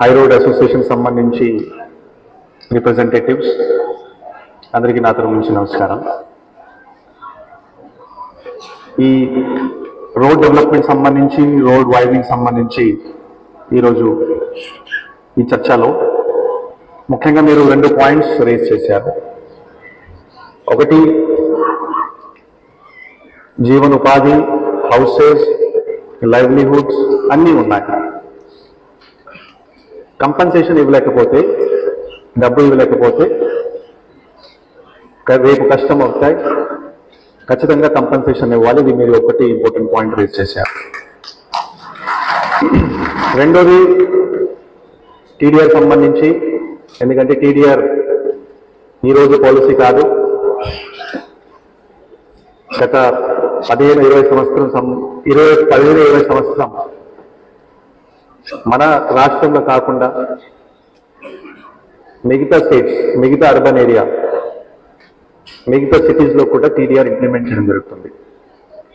High road association సంబంధించి representatives అందరికీ నా తరపు నుంచి నమస్కారం. ఈ రోడ్ డెవలప్మెంట్ సంబంధించి రోడ్ వైడింగ్ సంబంధించి ఈరోజు ఈ చర్చలో ముఖ్యంగా మీరు రెండు పాయింట్స్ రేజ్ చేశారు. ఒకటి జీవనోపాధి హౌసెస్ లైవ్లీహుడ్స్ అన్నీ ఉన్నాయి. కంపన్సేషన్ ఇవ్వలేకపోతే డబ్బు ఇవ్వలేకపోతే రేపు కష్టం అవుతాయి. ఖచ్చితంగా కంపన్సేషన్ ఇవ్వాలి. ఇది మీరు ఒకటి ఇంపార్టెంట్ పాయింట్ రేజ్ చేశారు. రెండోది టీడీఆర్ సంబంధించి ఎందుకంటే టీడీఆర్ ఈరోజు పాలసీ కాదు. గత పదిహేను ఇరవై సంవత్సరం సం- ఇరవై పదిహేను ఇరవై సంవత్సరం మన రాష్ట్రంలో కాకుండా మిగతా స్టేట్స్ మిగతా అర్బన్ ఏరియా మిగతా సిటీస్లో కూడా టీడీఆర్ ఇంప్లిమెంట్ చేయడం జరుగుతుంది.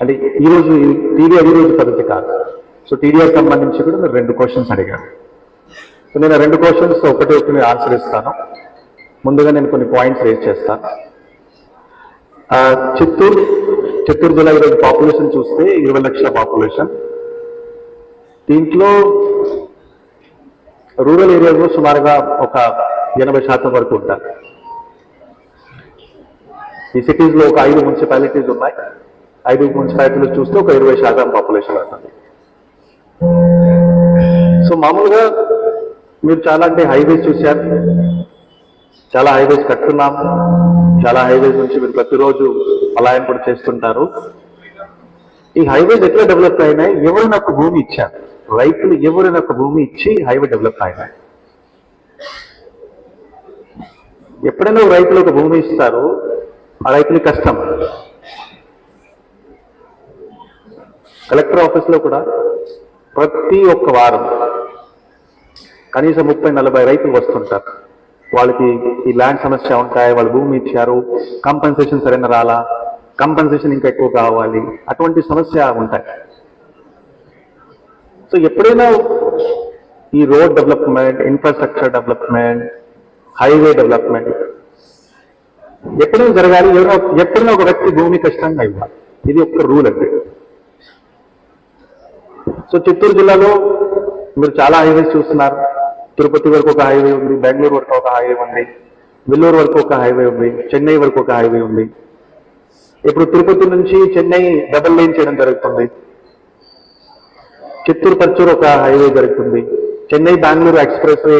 అంటే ఈ రోజు టీడీఆర్ ఈ రోజు పద్ధతి కాదు. సో టీడీఆర్ సంబంధించి కూడా మీరు రెండు క్వశ్చన్స్ అడిగారు. సో నేను రెండు క్వశ్చన్స్ ఒకటి ఒకటి ఆన్సర్ ఇస్తాను. ముందుగా నేను కొన్ని పాయింట్స్ రేజ్ చేస్తాను చిత్తూరు చిత్తూరు జిల్లా ఈరోజు పాపులేషన్ చూస్తే ఇరవై లక్షల పాపులేషన్ దీంట్లో రూరల్ ఏరియాలో సుమారుగా ఒక ఎనభై శాతం వరకు ఉంటారు. ఈ సిటీస్లో ఒక ఐదు మున్సిపాలిటీస్ ఉన్నాయి. ఐదు మున్సిపాలిటీలు చూస్తే ఒక ఇరవై శాతం పాపులేషన్ ఉంటుంది సో మామూలుగా మీరు చాలా అంటే హైవేస్ చూశారు. చాలా హైవేస్ కట్టున్నాం. చాలా హైవేస్ నుంచి మీరు ప్రతిరోజు పలాయన కూడా చేస్తుంటారు. ఈ హైవేస్ ఎట్లా డెవలప్ అయినాయి? ఎవరు నాకు భూమి ఇచ్చారు? రైతులు ఎవరైనా ఒక భూమి ఇచ్చి హైవే డెవలప్ అయినాయి ఎప్పుడైనా రైతులు ఒక భూమి ఇస్తారు ఆ రైతులు కష్టం. కలెక్టర్ ఆఫీస్లో కూడా ప్రతి ఒక్క వారం కనీసం ముప్పై నలభై రైతులు వస్తుంటారు. వాళ్ళకి ఈ ల్యాండ్ సమస్య ఉంటాయి వాళ్ళు భూమి ఇచ్చారు కంపెన్సేషన్ సరైన రాలా కంపెన్సేషన్ ఇంకా ఎక్కువ కావాలి అటువంటి సమస్య ఉంటాయి. సో ఎప్పుడైనా ఈ road development infrastructure development highway development ఎప్పుడైనా జరగాలి ఎవరో ఎప్పుడైనా ఒక వ్యక్తి భూమి కష్టంగా ఇవ్వాలి. ఇది ఒక రూల్ అండి. సో చిత్తూరు జిల్లాలో మీరు చాలా హైవేస్ చూస్తున్నారు. తిరుపతి వరకు ఒక హైవే ఉంది బెంగళూరు వరకు ఒక హైవే ఉంది వెల్లూరు వరకు ఒక హైవే ఉంది చెన్నై వరకు ఒక హైవే ఉంది. ఇప్పుడు తిరుపతి నుంచి చెన్నై డబుల్ లైన్ చేయడం జరుగుతుంది. చిత్తూరు పర్చూరు ఒక హైవే జరుగుతుంది. చెన్నై బెంగళూరు ఎక్స్ప్రెస్ వే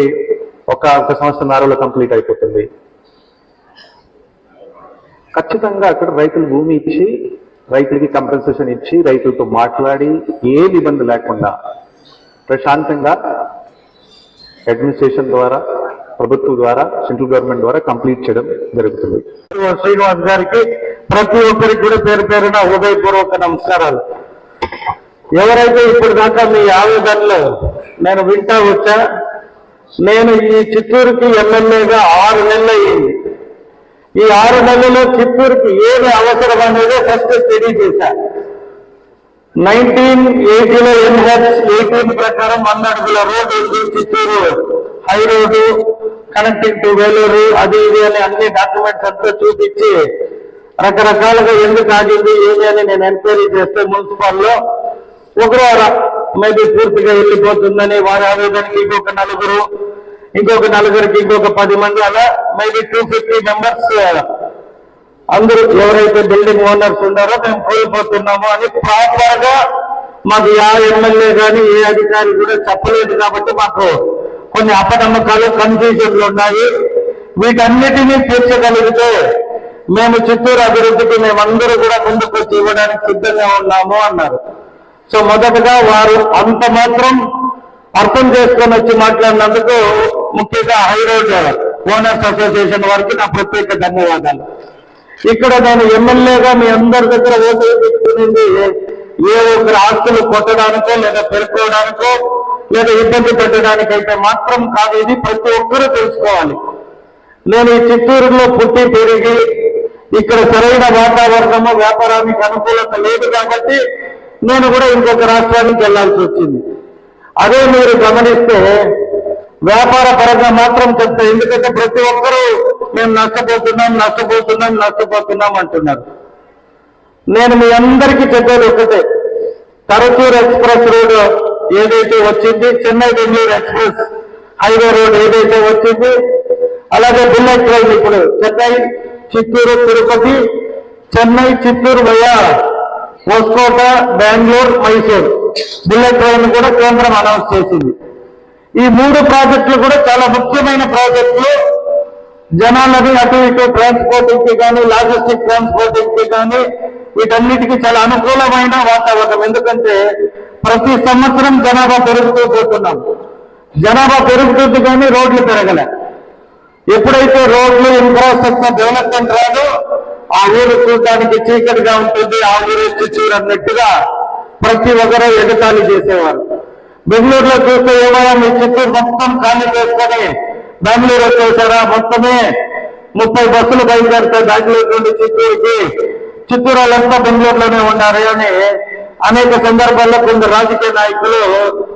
ఒక ఒక సంవత్సరంన్నరలో కంప్లీట్ అయిపోతుంది. ఖచ్చితంగా అక్కడ రైతులు భూమి ఇచ్చి రైతులకి కంపెన్సేషన్ ఇచ్చి రైతులతో మాట్లాడి ఏ ఇబ్బంది లేకుండా ప్రశాంతంగా అడ్మినిస్ట్రేషన్ ద్వారా ప్రభుత్వం ద్వారా సెంట్రల్ గవర్నమెంట్ ద్వారా కంప్లీట్ చేయడం జరుగుతుంది. శ్రీనివాస్ గారికి ప్రతి ఒక్కరికి కూడా పేరు పేరున హృదయపూర్వక నమస్కారాలు. ఎవరైతే ఇప్పుడు దాకా మీ ఆవేదనలు నేను వింటా వచ్చా నేను ఈ చిత్తూరుకి ఎమ్మెల్యేగా ఆరు నెలలు అయ్యింది ఈ ఆరు నెలల్లో చిత్తూరుకి ఏది అవసరం అనేది ఫస్ట్ తెలియజేశా. నైన్టీన్ ఎయిటీలో ఎన్హెచ్ ఎయిటీన్ ప్రకారం వంద అడుగుల రోడ్డు ఉంది Chittoor. High road connecting to Vellore అది ఇది అని అన్ని డాక్యుమెంట్స్ అంతా చూపించి రకరకాలుగా ఎందుకు ఆగింది ఏమి అని నేను ఎంక్వైరీ చేస్తే మున్సిపల్లో ఒకరు మేబీ పూర్తిగా వెళ్ళిపోతుందని వారి ఆవేదనకి ఇంకొక నలుగురు ఇంకొక నలుగురికి ఇంకొక పది మంది అలా మేబీ టూ ఫిఫ్టీ మెంబర్స్ అందరూ ఎవరైతే బిల్డింగ్ ఓనర్స్ ఉన్నారో మేము కోల్పోతున్నాము అని ప్రాపర్గా మాకు ఏ ఎమ్మెల్యే కానీ ఏ అధికారి కూడా చెప్పలేదు కాబట్టి మాకు కొన్ని అపనమ్మకాలు కన్ఫ్యూజన్లు ఉన్నాయి. వీటన్నిటినీ తీర్చగలిగితే మేము చిత్తూరు అభివృద్ధికి మేమందరూ కూడా ముందుకు వచ్చి ఇవ్వడానికి సిద్ధంగా ఉన్నాము అన్నారు. సో మొదటగా వారు అంత మాత్రం అర్థం చేసుకొని వచ్చి మాట్లాడినందుకు ముఖ్యంగా హైరోడ్ ఓనర్స్ అసోసియేషన్ వారికి నా ప్రత్యేక ధన్యవాదాలు. ఇక్కడ నేను ఎమ్మెల్యేగా మీ అందరి దగ్గర ఓటు వేయించుకునేది ఏ ఒక్కరి ఆస్తులు కొట్టడానికో లేదా పెరుకోవడానికో లేదా ఇబ్బంది పెట్టడానికైతే మాత్రం కాదు ఇది ప్రతి ఒక్కరూ తెలుసుకోవాలి. నేను ఈ చిత్తూరులో పుట్టి పెరిగి ఇక్కడ సరైన వాతావరణము వ్యాపారానికి అనుకూలత లేదు కాబట్టి నేను కూడా ఇంకొక రాష్ట్రానికి వెళ్ళాల్సి వచ్చింది. అదే మీరు గమనిస్తే వ్యాపార పరంగా మాత్రం చెప్తా ఎందుకంటే ప్రతి ఒక్కరూ మేము నష్టపోతున్నాం నష్టపోతున్నాం నష్టపోతున్నాం అంటున్నారు. నేను మీ అందరికీ చెప్పేది ఒకటే తరచూర్ ఎక్స్ప్రెస్ రోడ్ ఏదైతే వచ్చింది Chennai Bengaluru express highway road ఏదైతే వచ్చింది అలాగే బుల్లెట్ ట్రైన్ ఇప్పుడు Chennai Chittoor Tirupati Chennai Chittoor via Hoskote Bengaluru Mysore. Bullet train కూడా కేంద్రం అనౌన్స్ చేసింది. ఈ మూడు ప్రాజెక్టులు కూడా చాలా ముఖ్యమైన ప్రాజెక్టులు. జనాలని అటు ఇటు ట్రాన్స్పోర్టింగ్కి కానీ లాజిస్టిక్ ట్రాన్స్పోర్టింగ్కి కానీ వీటన్నిటికీ చాలా అనుకూలమైన వాతావరణం. ఎందుకంటే ప్రతి సంవత్సరం జనాభా పెరుగుతూ పోతున్నాం. జనాభా పెరుగుతుంది కానీ రోడ్లు పెరగలే. ఎప్పుడైతే రోడ్లు ఇన్ఫ్రాస్ట్రక్చర్ డెవలప్మెంట్ రాదో ఆ ఊరు చూడడానికి చీకటిగా ఉంటుంది ఆ ఊరు చిచ్చూరు అన్నట్టుగా ప్రతి ఒక్కరూ ఎగతాళి చేసేవారు. బెంగళూరులో చూస్తే ఏమైనా మీ చిత్తూరు మొత్తం ఖాళీ చేసుకొని బెంగళూరు వచ్చేసారా? మొత్తమే ముప్పై బస్సులు బయలుదేరుతాయి బెంగళూరు నుండి చిత్తూరుకి. చిత్తూరు వాళ్ళంతా బెంగళూరులోనే ఉన్నారు. అని అనేక సందర్భాల్లో కొందరు రాజకీయ నాయకులు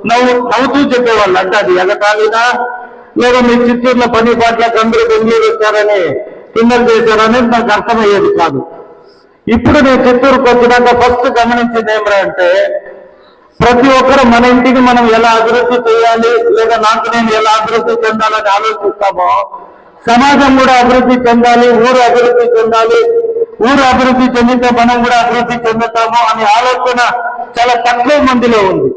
నవ్వు నవ్వుతూ చెప్పేవాళ్ళు. అంటే అది ఎగతాళినా లేదా మీ చిత్తూరులో పని పాటలకు అందరూ బెంగళూరు వచ్చారని కిండల్ చేశారు అనేది నాకు అర్థమయ్యేది కాదు. ఇప్పుడు నేను చిత్తూరుకు వచ్చినాక ఫస్ట్ గమనించింది ఏమిరా అంటే ప్రతి ఒక్కరు మన ఇంటికి మనం ఎలా అభివృద్ధి చేయాలి లేదా నాకు నేను ఎలా అభివృద్ధి చెందాలని ఆలోచిస్తామో సమాజం కూడా అభివృద్ధి చెందాలి ఊరు అభివృద్ధి చెందాలి ఊరు అభివృద్ధి చెందితే మనం కూడా అభివృద్ధి చెందుతాము అనే ఆలోచన చాలా తక్కువ మందిలో ఉంది.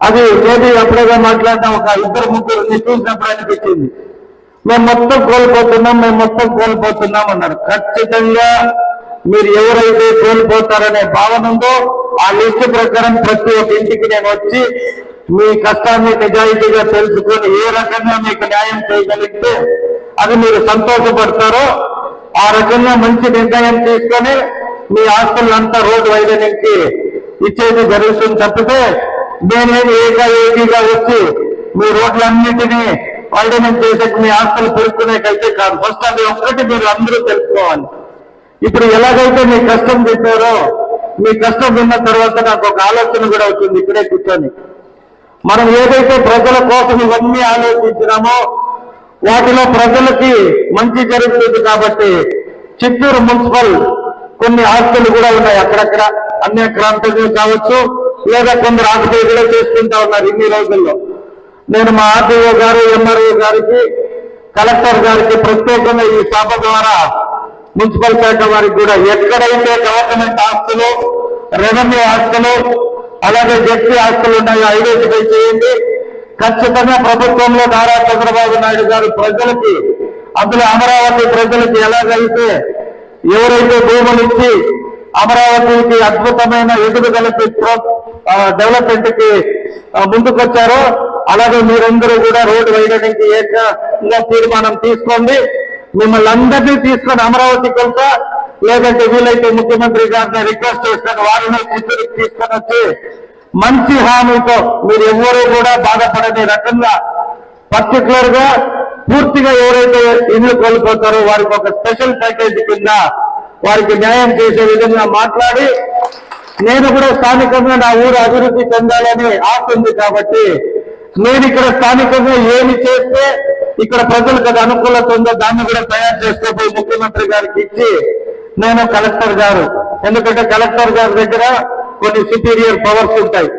అది ఏది ఎప్పుడైనా మాట్లాడిన ఒక ఇద్దరు ముగ్గురు చూసినప్పుడు అనిపించింది మేము మొత్తం కోల్పోతున్నాం మేము మొత్తం కోల్పోతున్నాం అన్నారు ఖచ్చితంగా మీరు ఎవరైతే కోల్పోతారనే భావన ఉందో ఆ లిస్టు ప్రకారం ప్రతి ఒక్క ఇంటికి నేను వచ్చి మీ కష్టాన్ని నిజాయితీగా తెలుసుకొని ఏ రకంగా మీకు న్యాయం చేయగలిగితే అది మీరు సంతోషపడతారో ఆ రకంగా మంచి నిర్ణయం తీసుకొని మీ ఆస్తులంతా రోడ్డు వైద్యానికి ఇచ్చేది జరుగుతుంది తప్పితే నేనేది ఏకాఏకీగా వచ్చి మీ రోడ్లన్నిటినీ వైడనం చేసే మీ ఆస్తులు పెరుగుకునేకైతే కాదు. ఫస్ట్ అది ఒక్కటి మీరు అందరూ తెలుసుకోవాలి. ఇప్పుడు ఎలాగైతే మీ కష్టం చెప్పారో మీ కష్టం విన్న తర్వాత నాకు ఒక ఆలోచన కూడా వచ్చింది ఇక్కడే కూర్చొని. మనం ఏదైతే ప్రజల కోసం ఇవన్నీ ఆలోచించినామో వాటిలో ప్రజలకి మంచి జరుగుతుంది కాబట్టి చిత్తూరు మున్సిపల్ కొన్ని ఆస్తులు కూడా ఉన్నాయి. అక్కడక్కడ అన్యక్రాంతులు కావచ్చు లేదా కొందరు ఆకుపై కూడా చేసుకుంటా ఉన్నారు ఇన్ని రోజుల్లో. నేను మా ఆర్టీఓ గారు ఎంఆర్ఓ గారికి కలెక్టర్ గారికి ప్రత్యేకంగా ఈ సభ ద్వారా మున్సిపల్ శాఖ వారికి కూడా ఎక్కడైతే గవర్నమెంట్ ఆస్తులు రెవెన్యూ ఆస్తులు అలాగే జడ్పీ ఆస్తులు ఉన్నాయో ఐడెంటిఫై చేయండి. ఖచ్చితంగా ప్రభుత్వంలో నారా చంద్రబాబు నాయుడు గారు ప్రజలకి అందులో అమరావతి ప్రజలకి ఎలాగైతే ఎవరైతే భూములు ఇచ్చి అమరావతికి అద్భుతమైన ఎదుగుదలకి డెవలప్మెంట్కి ముందుకొచ్చారో అలాగే మీరందరూ కూడా రోడ్డు వేయడానికి ఏకంగా తీర్మానం తీసుకోండి. మిమ్మల్ని అందరినీ తీసుకొని అమరావతి కొంత లేదంటే వీలైతే ముఖ్యమంత్రి గారిని రిక్వెస్ట్ చేస్తాను వారిని చిత్తూరుకి తీసుకొని వచ్చి మంచి హామీతో మీరు ఎవరూ కూడా బాధపడని రకంగా పర్టికులర్గా పూర్తిగా ఎవరైతే ఇల్లు కోల్పోతారో వారికి ఒక స్పెషల్ ప్యాకేజీ కింద వారికి న్యాయం చేసే విధంగా మాట్లాడి నేను కూడా స్థానికంగా నా ఊరు అభివృద్ధి చెందాలని ఆశ ఉంది కాబట్టి నేను ఇక్కడ స్థానికంగా ఏమి చేస్తే ఇక్కడ ప్రజలకు అది అనుకూలత ఉందో దాన్ని కూడా తయారు చేసుకోబోయి ముఖ్యమంత్రి గారికి ఇచ్చి నేను కలెక్టర్ గారు. ఎందుకంటే కలెక్టర్ గారి దగ్గర కొన్ని సుపీరియర్ పవర్స్ ఉంటాయి.